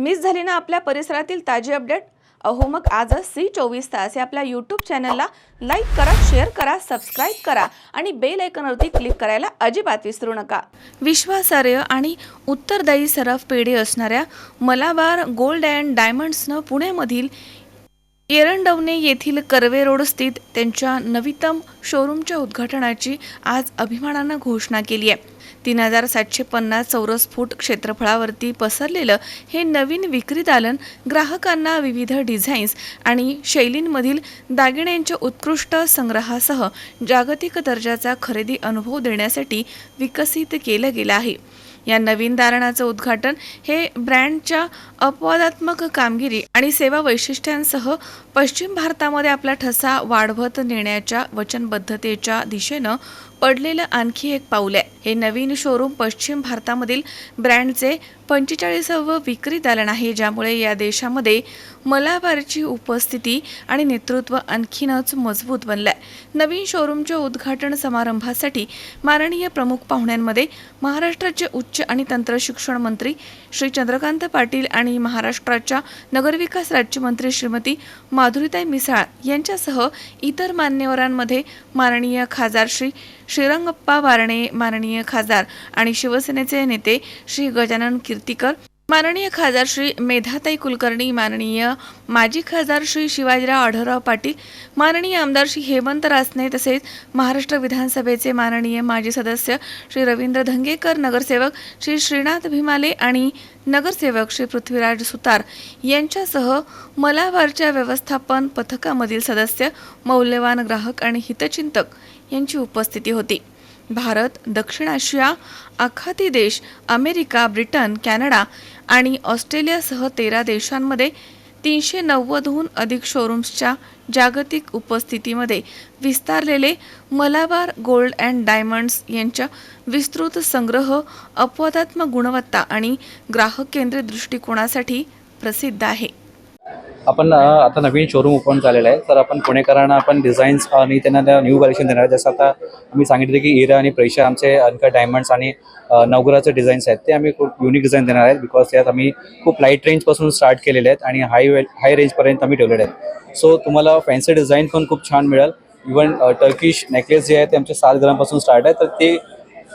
Miss झाली ना आपल्या परिसरातील ताजी अपडेट? अहो मग आजच सी चोवीस तास या आपल्या यूट्यूब चॅनलला लाईक करा शेअर करा सबस्क्राईब करा आणि बेल आयकॉनवरती क्लिक करायला अजिबात विसरू नका. विश्वासार्ह आणि उत्तरदायी सराफ पेढी असणाऱ्या मलाबार गोल्ड अँड डायमंड्सनं पुण्यामधील एरंडवणे येथील कर्वे रोड स्थित त्यांच्या नवीनतम शोरूमच्या उद्घाटनाची आज अभिमानानं घोषणा केली आहे. तीन हजार सातशे पन्नास चौरस फूट क्षेत्रफळावरती पसरलेलं हे नवीन विक्री दालन ग्राहकांना विविध डिझाईन्स आणि शैलींमधील दागिन्यांच्या उत्कृष्ट संग्रहासह जागतिक दर्जाचा खरेदी अनुभव देण्यासाठी विकसित केलं गेलं आहे. या नवीन दालनाचं उद्घाटन हे ब्रँडच्या अपवादात्मक कामगिरी आणि सेवा वैशिष्ट्यांसह पश्चिम भारतामध्ये आपला ठसा वाढवत नेण्याच्या वचनबद्धतेच्या दिशेनं पडलेलं आणखी एक पाऊल आहे. हे नवीन शोरूम पश्चिम भारतामधील ब्रँडचे पंचेचाळीसावं विक्री दालन आहे ज्यामुळे या देशामध्ये मलाबारची उपस्थिती आणि नेतृत्व आणखीनच मजबूत बनलं आहे नवीन शोरूमच्या उद्घाटन समारंभासाठी माननीय प्रमुख पाहुण्यांमध्ये महाराष्ट्राचे उच्च आणि तंत्रशिक्षण मंत्री श्री चंद्रकांत पाटील आणि महाराष्ट्राच्या नगरविकास राज्यमंत्री श्रीमती माधुरीताई मिसाळ यांच्यासह इतर मान्यवरांमध्ये माननीय खासदार श्री श्रीरंगप्पा वारणे माननीय खासदार आणि शिवसेनेचे नेते श्री गजानन कीर्तीकर माननीय खासदार श्री मेधाताई कुलकर्णी माननीय माजी खासदार श्री शिवाजीराव आढळराव पाटील माननीय आमदार श्री हेमंत रासने तसेच महाराष्ट्र विधानसभेचे माननीय माजी सदस्य श्री रवींद्र धंगेकर नगरसेवक श्री श्रीनाथ भीमाले आणि नगरसेवक श्री पृथ्वीराज सुतार यांच्यासह मलाबारच्या व्यवस्थापन पथकामधील सदस्य मौल्यवान ग्राहक आणि हितचिंतक यांची उपस्थिती होती. भारत दक्षिण आशिया आखाती देश अमेरिका ब्रिटन कॅनडा आणि ऑस्ट्रेलियासह तेरा देशांमध्ये तीनशे नव्वदहून अधिक शोरूम्सच्या जागतिक उपस्थितीमध्ये विस्तारलेले मलाबार गोल्ड अँड डायमंड्स यांच्या विस्तृत संग्रह अपवादात्मक गुणवत्ता आणि ग्राहक केंद्रित दृष्टिकोनासाठी प्रसिद्ध आहे. आपण आता नवीन शोरूम ओपन झालेलं आहे. तर आपण पुणेकरांना आपण डिझाईन्स आणि त्यांना त्या न्यू कलेक्शन देणार आहे. जसं आता आम्ही सांगितलं की इरा आणि प्रेशा आमचे अनका डायमंड्स आणि नवगराचे नवग्रहाचे डिझाईन्स आहेत. ते आम्ही खूप युनिक डिझाईन देणार आहेत बिकॉज त्यात आम्ही खूप लाइट रेंजपासून स्टार्ट केलेले आहेत आणि हाय वे हाय रेंजपर्यंत आम्ही ठेवलेले आहेत. सो तुम्हाला फॅन्सी डिझाईन पण खूप छान मिळेल. इवन टर्किश नेकलेस जे आहे ते आमचे सात ग्रामपासून स्टार्ट आहे. तर ते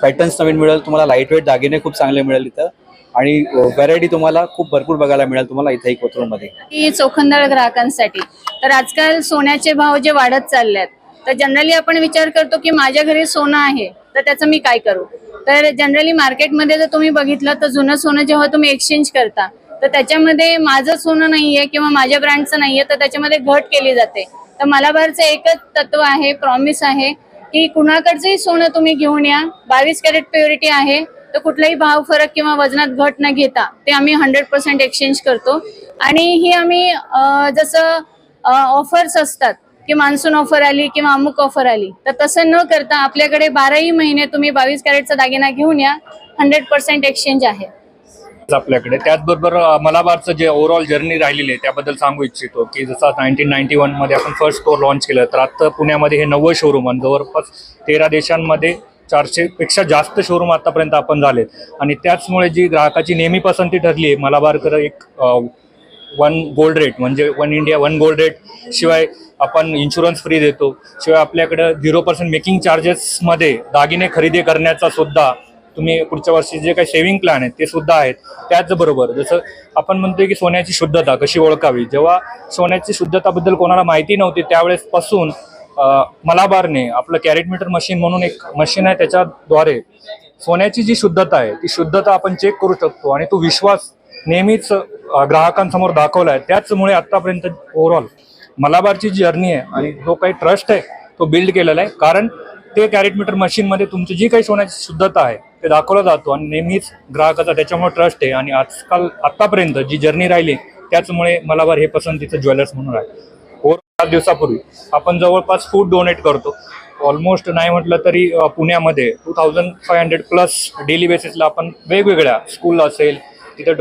पॅटर्न्स नवीन मिळेल. तुम्हाला लाइट वेट दागिने खूप चांगले मिळेल इथं. आणि व्हरायटी तुम्हाला खूप भरपूर बघायला मिळेल तुम्हाला इथे एक कोथरूडमध्ये. चोखंदळ ग्राहकांसाठी. तर आजकाल सोन्याचे भाव जे वाढत चालले आहेत तर जनरली आपण विचार करतो की माझ्या घरी सोनं आहे तर त्याचं मी काय करू? तर जनरली मार्केटमध्ये जर तुम्ही बघितलं तर जुनं सोनं जेव्हा तुम्ही एक्सचेंज करता तर त्याच्यामध्ये माझं सोनं नाहीये किंवा माझ्या ब्रँडचं नाहीये तर त्याच्यामध्ये घट केली जाते. तर मलाबारचं एकच तत्व आहे प्रॉमिस आहे की कुणाकडचंही सोनं तुम्ही घेऊन या. बावीस कॅरेट प्युरिटी आहे तर कुठलाही भाव फरक किंवा वजनात घट न घेता ते आम्ही हंड्रेड पर्सेंट एक्सचेंज करतो. आणि ही आम्ही जसं ऑफर्स असतात की मान्सून ऑफर आली किंवा अमुक ऑफर आली तर तसं न करता आपल्याकडे बाराही महिने तुम्ही बावीस कॅरेटचा दागिना घेऊन या हंड्रेड पर्सेंट एक्सचेंज आहे. आपल्याकडे. त्याचबरोबर मलाबारचं जे ओव्हरऑल जर्नी राहिलेली आहे त्याबद्दल सांगू इच्छितो की जसं नाईन्टीन नाईन्टी मध्ये आपण फर्स्ट स्टोअर लॉन्च केलं तर आता पुण्यामध्ये हे नव्वद शोरूम आणि जवळपास तेरा देशांमध्ये चारशेपेक्षा जास्त शोरूम आतापर्यंत आपण झालेत. आणि त्याचमुळे जी ग्राहकाची नेहमी पसंती ठरली आहे मलाबारकर एक वन गोल्ड रेट म्हणजे one India one gold rate शिवाय आपण इन्शुरन्स फ्री देतो. शिवाय आपल्याकडं झिरो पर्सेंट मेकिंग चार्जेसमध्ये दागिने खरेदी करण्याचा सुद्धा तुम्ही पुढच्या वर्षी जे काही सेव्हिंग प्लॅन आहेत ते सुद्धा आहेत. त्याचबरोबर जसं आपण म्हणतोय की सोन्याची शुद्धता कशी ओळखावी? जेव्हा सोन्याची शुद्धताबद्दल कोणाला माहिती नव्हती त्यावेळेसपासून मलाबारने आपलं कॅरेट मीटर मशीन म्हणून एक मशीन आहे त्याच्याद्वारे सोन्याची जी शुद्धता आहे ती शुद्धता आपण चेक करू शकतो आणि तो विश्वास नेहमीच ग्राहकांसमोर दाखवला आहे. त्याचमुळे आत्तापर्यंत ओव्हरऑल मलाबारची जी जर्नी आहे आणि जो काही ट्रस्ट आहे तो बिल्ड केलेला आहे. कारण ते कॅरेट मीटर मशीनमध्ये तुमची जी काही सोन्याची शुद्धता आहे ते दाखवला जातो आणि नेहमीच ग्राहकाचा त्याच्यामुळे ट्रस्ट आहे. आणि आजकाल आत्तापर्यंत जी जर्नी राहिली त्याचमुळे मलाबार हे पसंतीचं ज्वेलर्स म्हणून आहे. सात दिवसापूर्वी. आपण जवळपास फूड डोनेट करतो. ऑलमोस्ट नाही म्हटलं तरी पुण्यामध्ये two thousand five hundred plus daily बेसिसला आपण वेगवेगळ्या स्कूल असेल तिथं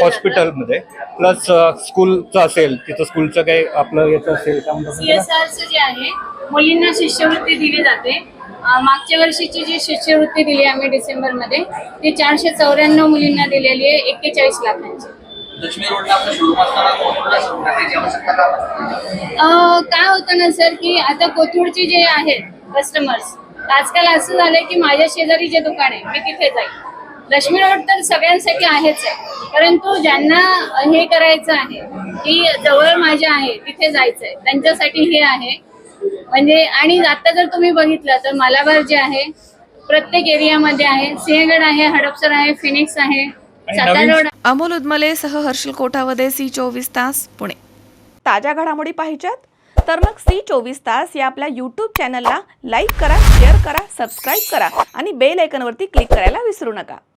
हॉस्पिटलमध्ये प्लस स्कूलचं असेल तिथं स्कूलचं काही आपलं याचं असेल जे आहे मुलींना शिष्यवृत्ती दिली जाते. मागच्या वर्षीची जी शिष्यवृत्ती दिली आम्ही डिसेंबरमध्ये ती चारशे चौऱ्याण्णव मुलींना दिलेली आहे एक्केचाळीस लाखांची. लक्ष्मी रोडला आपलं शोरूम असताना कोथरूडला शोरूम त्याची आवश्यकता का अं, काय होतं ना सर की आता कोथरूडचे जे आहेत कस्टमर्स आजकाल असं झालंय की माझ्या शेजारी जे दुकान आहे मी तिथे जाईल लक्ष्मी रोड तर सगळ्यांसाठी आहेच आहे. परंतु ज्यांना हे करायचं आहे की जवळ माझ्या आहे तिथे जायचंय. त्यांच्यासाठी हे आहे. म्हणजे आणि आता जर तुम्ही बघितलं तर मालाबार जे आहे प्रत्येक एरियामध्ये आहे. सिंहगड आहे हडपसर आहे फिनिक्स आहे. अमोल उदमलेसह हर्षल कोठावदे सी चोवीस तास पुणे. ताज्या घडामोडी पाहिजेत? तर मग सी चोवीस तास या आपल्या यूट्यूब चॅनलला लाईक करा शेअर करा सबस्क्राईब करा आणि बेल आयकॉनवरती क्लिक करायला विसरू नका.